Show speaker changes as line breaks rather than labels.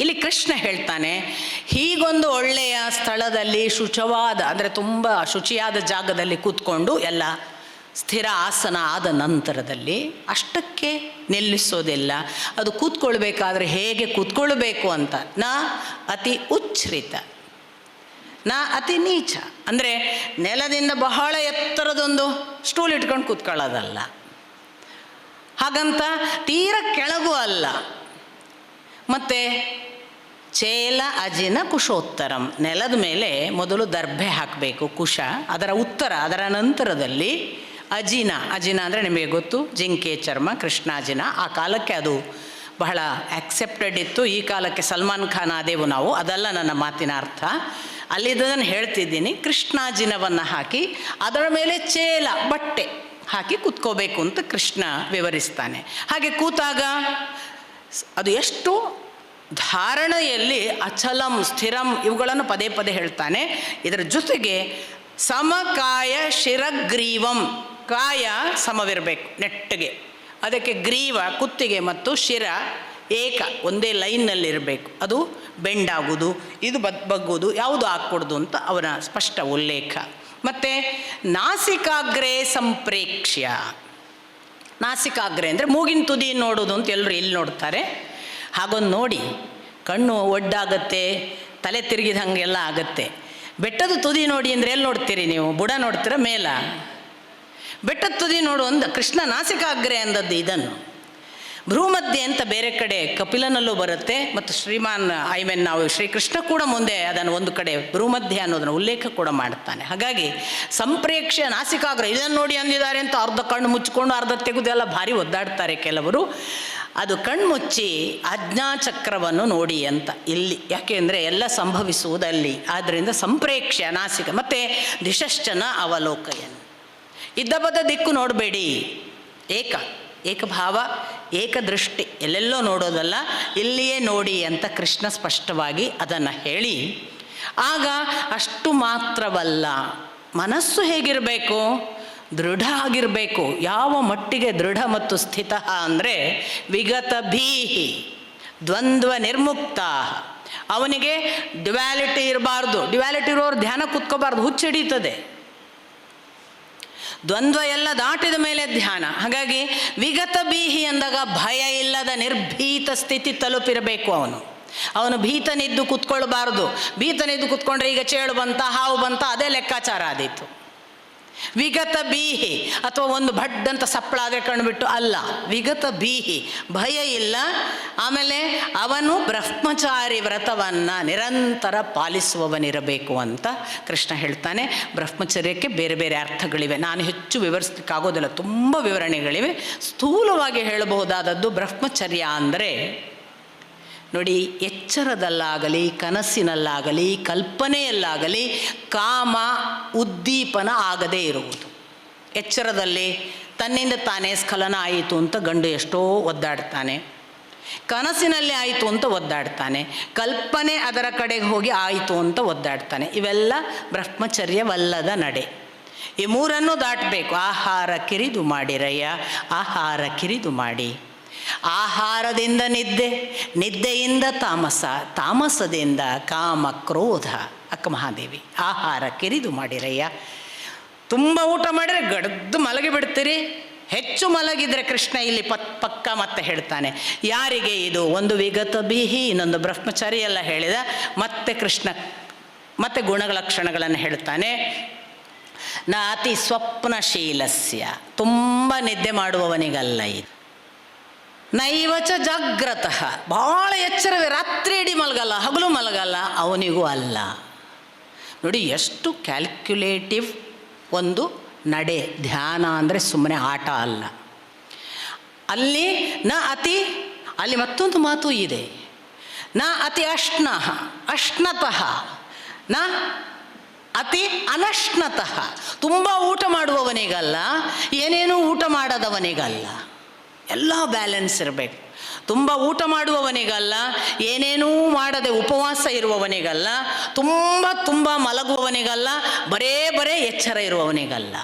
ಇಲ್ಲಿ ಕೃಷ್ಣ ಹೇಳ್ತಾನೆ, ಹೀಗೊಂದು ಒಳ್ಳೆಯ ಸ್ಥಳದಲ್ಲಿ ಶುಚವಾದ, ಅಂದರೆ ತುಂಬ ಶುಚಿಯಾದ ಜಾಗದಲ್ಲಿ ಕೂತ್ಕೊಂಡು ಎಲ್ಲ ಸ್ಥಿರ ಆಸನ ಆದ ನಂತರದಲ್ಲಿ ಅಷ್ಟಕ್ಕೆ ನಿಲ್ಲಿಸೋದಿಲ್ಲ. ಅದು ಕೂತ್ಕೊಳ್ಬೇಕಾದ್ರೆ ಹೇಗೆ ಕೂತ್ಕೊಳ್ಬೇಕು ಅಂತ? ನಾ ಅತಿ ಉಚ್ಛ್ರಿತ, ನಾ ಅತಿ ನೀಚ. ಅಂದರೆ ನೆಲದಿಂದ ಬಹಳ ಎತ್ತರದೊಂದು ಸ್ಟೂಲ್ ಇಟ್ಕೊಂಡು ಕೂತ್ಕೊಳ್ಳೋದಲ್ಲ. ಹಾಗಂತ ತೀರ ಕೆಳಗೂ ಅಲ್ಲ. ಮತ್ತು ಚೇಲ ಅಜಿನ ಕುಶೋತ್ತರಂ. ನೆಲದ ಮೇಲೆ ಮೊದಲು ದರ್ಭೆ ಹಾಕಬೇಕು, ಕುಶ. ಅದರ ಉತ್ತರ, ಅದರ ನಂತರದಲ್ಲಿ ಅಜಿನ. ಅಜಿನ ಅಂದರೆ ನಿಮಗೆ ಗೊತ್ತು, ಜಿಂಕೆ, ಚರ್ಮ, ಕೃಷ್ಣಾಜಿನ. ಆ ಕಾಲಕ್ಕೆ ಅದು ಬಹಳ ಆಕ್ಸೆಪ್ಟೆಡ್ ಇತ್ತು. ಈ ಕಾಲಕ್ಕೆ ಸಲ್ಮಾನ್ ಖಾನ್ ಆದೆವು ನಾವು. ಅದಲ್ಲ ನನ್ನ ಮಾತಿನ ಅರ್ಥ. ಅಲ್ಲಿದ್ದನ್ನು ಹೇಳ್ತಿದ್ದೀನಿ. ಕೃಷ್ಣಾಜಿನವನ್ನು ಹಾಕಿ, ಅದರ ಮೇಲೆ ಚೇಲ, ಬಟ್ಟೆ ಹಾಕಿ ಕೂತ್ಕೋಬೇಕು ಅಂತ ಕೃಷ್ಣ ವಿವರಿಸ್ತಾನೆ. ಹಾಗೆ ಕೂತಾಗ, ಅದು ಎಷ್ಟು ಧಾರಣೆಯಲ್ಲಿ ಅಚಲಂ, ಸ್ಥಿರಂ ಇವುಗಳನ್ನು ಪದೇ ಪದೇ ಹೇಳ್ತಾನೆ. ಇದರ ಜೊತೆಗೆ ಸಮಕಾಯ ಶಿರಗ್ರೀವಂ. ಕಾಯ ಸಮವಿರಬೇಕು, ನೆಟ್ಟಗೆ. ಅದಕ್ಕೆ ಗ್ರೀವ, ಕುತ್ತಿಗೆ ಮತ್ತು ಶಿರ ಏಕ, ಒಂದೇ ಲೈನ್ನಲ್ಲಿರಬೇಕು. ಅದು ಬೆಂಡಾಗುವುದು, ಇದು ಬದ್ ಬಗ್ಗುವುದು, ಯಾವುದು ಹಾಕ್ಕೊಡ್ದು ಅಂತ ಅವನ ಸ್ಪಷ್ಟ ಉಲ್ಲೇಖ. ಮತ್ತು ನಾಸಿಕಾಗ್ರೆ ಸಂಪ್ರೇಕ್ಷ್ಯ. ನಾಸಿಕಾಗ್ರೆ ಅಂದರೆ ಮೂಗಿನ ತುದಿ ನೋಡೋದು ಅಂತ ಎಲ್ಲರೂ ಇಲ್ಲಿ ನೋಡ್ತಾರೆ. ಹಾಗೊಂದು ನೋಡಿ, ಕಣ್ಣು ಒಡ್ಡಾಗತ್ತೆ ತಲೆ ತಿರುಗಿದ ಹಾಗೆಲ್ಲ ಆಗತ್ತೆ. ಬೆಟ್ಟದ ತುದಿ ನೋಡಿ ಅಂದರೆ ಎಲ್ಲಿ ನೋಡ್ತೀರಿ ನೀವು? ಬುಡ ನೋಡ್ತೀರ ಮೇಲ? ಬೆಟ್ಟದ ತುದಿ ನೋಡು ಅಂದ ಕೃಷ್ಣ ನಾಸಿಕಾಗ್ರೆ ಅಂದದ್ದು ಇದನ್ನು. ಭ್ರೂಮಧ್ಯೆ ಅಂತ ಬೇರೆ ಕಡೆ ಕಪಿಲನಲ್ಲೂ ಬರುತ್ತೆ ಮತ್ತು ಶ್ರೀಮಾನ್, ಐ ಮೀನ್ ನಾವು ಶ್ರೀಕೃಷ್ಣ ಕೂಡ ಮುಂದೆ ಅದನ್ನು ಒಂದು ಕಡೆ ಭ್ರೂಮಧ್ಯೆ ಅನ್ನೋದನ್ನು ಉಲ್ಲೇಖ ಕೂಡ ಮಾಡ್ತಾನೆ. ಹಾಗಾಗಿ ಸಂಪ್ರೇಕ್ಷೆ ನಾಸಿಕಾಗ್ರ ಇದನ್ನು ನೋಡಿ ಅಂದಿದ್ದಾರೆ ಅಂತ ಅರ್ಧ ಕಣ್ಣು ಮುಚ್ಚಿಕೊಂಡು ಅರ್ಧ ತೆಗೆದೆಲ್ಲ ಭಾರಿ ಒದ್ದಾಡ್ತಾರೆ ಕೆಲವರು. ಅದು ಕಣ್ಮುಚ್ಚಿ ಆಜ್ಞಾಚಕ್ರವನ್ನು ನೋಡಿ ಅಂತ ಇಲ್ಲಿ. ಯಾಕೆಂದರೆ ಎಲ್ಲ ಸಂಭವಿಸುವುದಲ್ಲಿ. ಆದ್ದರಿಂದ ಸಂಪ್ರೇಕ್ಷ್ಯ, ನಾಸಿಕ, ಮತ್ತು ದಿಶಶ್ಚನ ಅವಲೋಕಯನ್. ಇದ್ದ ಬದ್ದ ದಿಕ್ಕು ನೋಡಬೇಡಿ. ಏಕ, ಏಕಭಾವ, ಏಕದೃಷ್ಟಿ, ಎಲ್ಲೆಲ್ಲೋ ನೋಡೋದಲ್ಲ, ಇಲ್ಲಿಯೇ ನೋಡಿ ಅಂತ ಕೃಷ್ಣ ಸ್ಪಷ್ಟವಾಗಿ ಅದನ್ನು ಹೇಳಿ. ಆಗ ಅಷ್ಟು ಮಾತ್ರವಲ್ಲ, ಮನಸ್ಸು ಹೇಗಿರಬೇಕು? ದೃಢ ಆಗಿರಬೇಕು. ಯಾವ ಮಟ್ಟಿಗೆ ದೃಢ ಮತ್ತು ಸ್ಥಿತ ಅಂದರೆ ವಿಗತ ಭೀಹಿ, ದ್ವಂದ್ವ ನಿರ್ಮುಕ್ತ. ಅವನಿಗೆ ಡ್ಯುವ್ಯಾಲಿಟಿ ಇರಬಾರ್ದು. ಡ್ಯುವ್ಯಾಲಿಟಿ ಇರೋರು ಧ್ಯಾನ ಕುತ್ಕೋಬಾರ್ದು. ಹುಚ್ಚಿಡೀತದೆ ದ್ವಂದ್ವ ಎಲ್ಲ ದಾಟಿದ ಮೇಲೆ ಧ್ಯಾನ. ಹಾಗಾಗಿ ವಿಗತ ಬೀಹಿ ಅಂದಾಗ ಭಯ ಇಲ್ಲದ ನಿರ್ಭೀತ ಸ್ಥಿತಿ ತಲುಪಿರಬೇಕು ಅವನು. ಅವನು ಭೀತನಿದ್ದು ಕುತ್ಕೊಳ್ಬಾರ್ದು. ಭೀತನಿದ್ದು ಕುತ್ಕೊಂಡ್ರೆ ಈಗ ಚೇಳು ಬಂತ, ಹಾವು ಬಂತ, ಅದೇ ಲೆಕ್ಕಾಚಾರ ಆದೀತು. ವಿಗತ ಬೀಹಿ ಅಥವಾ ಒಂದು ಭಡ್ಡಂತ ಸಪ್ಪಳ ಆದರೆ ಕಂಡುಬಿಟ್ಟು ಅಲ್ಲ. ವಿಗತ ಬೀಹಿ, ಭಯ ಇಲ್ಲ. ಆಮೇಲೆ ಅವನು ಬ್ರಹ್ಮಚಾರಿ ವ್ರತವನ್ನು ನಿರಂತರ ಪಾಲಿಸುವವನಿರಬೇಕು ಅಂತ ಕೃಷ್ಣ ಹೇಳ್ತಾನೆ. ಬ್ರಹ್ಮಚರ್ಯಕ್ಕೆ ಬೇರೆ ಬೇರೆ ಅರ್ಥಗಳಿವೆ. ನಾನು ಹೆಚ್ಚು ವಿವರಿಸ್ಲಿಕ್ಕಾಗೋದಿಲ್ಲ. ತುಂಬ ವಿವರಣೆಗಳಿವೆ. ಸ್ಥೂಲವಾಗಿ ಹೇಳಬಹುದಾದದ್ದು ಬ್ರಹ್ಮಚರ್ಯ ಅಂದರೆ ನೋಡಿ, ಎಚ್ಚರದಲ್ಲಾಗಲಿ, ಕನಸಿನಲ್ಲಾಗಲಿ, ಕಲ್ಪನೆಯಲ್ಲಾಗಲಿ ಕಾಮ, ಉದ್ದೀಪನ ಆಗದೇ ಇರುವುದು. ಎಚ್ಚರದಲ್ಲಿ ತನ್ನಿಂದ ತಾನೇ ಸ್ಖಲನ ಆಯಿತು ಅಂತ ಗಂಡು ಎಷ್ಟೋ ಒದ್ದಾಡ್ತಾನೆ. ಕನಸಿನಲ್ಲಿ ಆಯಿತು ಅಂತ ಒದ್ದಾಡ್ತಾನೆ. ಕಲ್ಪನೆ ಅದರ ಕಡೆಗೆ ಹೋಗಿ ಆಯಿತು ಅಂತ ಒದ್ದಾಡ್ತಾನೆ. ಇವೆಲ್ಲ ಬ್ರಹ್ಮಚರ್ಯವಲ್ಲದ ನಡೆ. ಈ ಮೂರನ್ನು ದಾಟಬೇಕು. ಆಹಾರ ಕಿರಿದು ಮಾಡಿರಯ್ಯ, ಆಹಾರ ಕಿರಿದು ಮಾಡಿ. ಆಹಾರದಿಂದ ನಿದ್ದೆ, ನಿದ್ದೆಯಿಂದ ತಾಮಸ, ತಾಮಸದಿಂದ ಕಾಮ ಕ್ರೋಧ. ಅಕ್ಕ ಮಹಾದೇವಿ, ಆಹಾರ ಕಿರಿದು ಮಾಡಿರಯ್ಯ. ತುಂಬ ಊಟ ಮಾಡಿದ್ರೆ ಗಡ್ದು ಮಲಗಿ ಬಿಡ್ತೀರಿ. ಹೆಚ್ಚು ಮಲಗಿದರೆ ಕೃಷ್ಣ ಇಲ್ಲಿ ಪತ್ ಪಕ್ಕ ಮತ್ತೆ ಹೇಳ್ತಾನೆ. ಯಾರಿಗೆ ಇದು? ಒಂದು ವಿಗತ ಬಿಹಿ, ಇನ್ನೊಂದು ಬ್ರಹ್ಮಚಾರಿ ಎಲ್ಲ ಹೇಳಿದ. ಮತ್ತೆ ಕೃಷ್ಣ, ಮತ್ತೆ ಗುಣಲಕ್ಷಣಗಳನ್ನು ಹೇಳ್ತಾನೆ. ನಾ ಅತಿ ಸ್ವಪ್ನಶೀಲಸ್ಯ. ತುಂಬ ನಿದ್ದೆ ಮಾಡುವವನಿಗಲ್ಲ ಇದು. ನೈವಚ ಜಾಗ್ರತಃ. ಭಾಳ ಎಚ್ಚರವೇ, ರಾತ್ರಿ ಇಡೀ ಮಲಗಲ್ಲ, ಹಗಲು ಮಲಗಲ್ಲ, ಅವನಿಗೂ ಅಲ್ಲ. ನೋಡಿ, ಎಷ್ಟು ಕ್ಯಾಲ್ಕ್ಯುಲೇಟಿವ್ ಒಂದು ನಡೆ, ಧ್ಯಾನ ಅಂದರೆ ಸುಮ್ಮನೆ ಆಟ ಅಲ್ಲ. ಅಲ್ಲಿ ನ ಅತಿ, ಅಲ್ಲಿ ಮತ್ತೊಂದು ಮಾತು ಇದೆ. ನ ಅತಿ ಅಶ್ನ, ಅಶ್ನತಃ. ನ ಅತಿ ಅನಷ್ಣತಃ ತುಂಬ ಊಟ ಮಾಡುವವನಿಗಲ್ಲ, ಏನೇನೂ ಊಟ ಮಾಡದವನಿಗಲ್ಲ. ಎಲ್ಲ ಬ್ಯಾಲೆನ್ಸ್ ಇರಬೇಕು. ತುಂಬ ಊಟ ಮಾಡುವವನಿಗಲ್ಲ, ಏನೇನೂ ಮಾಡದೆ ಉಪವಾಸ ಇರುವವನಿಗಲ್ಲ, ತುಂಬ ತುಂಬ ಮಲಗುವವನಿಗಲ್ಲ, ಬರೇ ಬರೇ ಎಚ್ಚರ ಇರುವವನಿಗಲ್ಲ.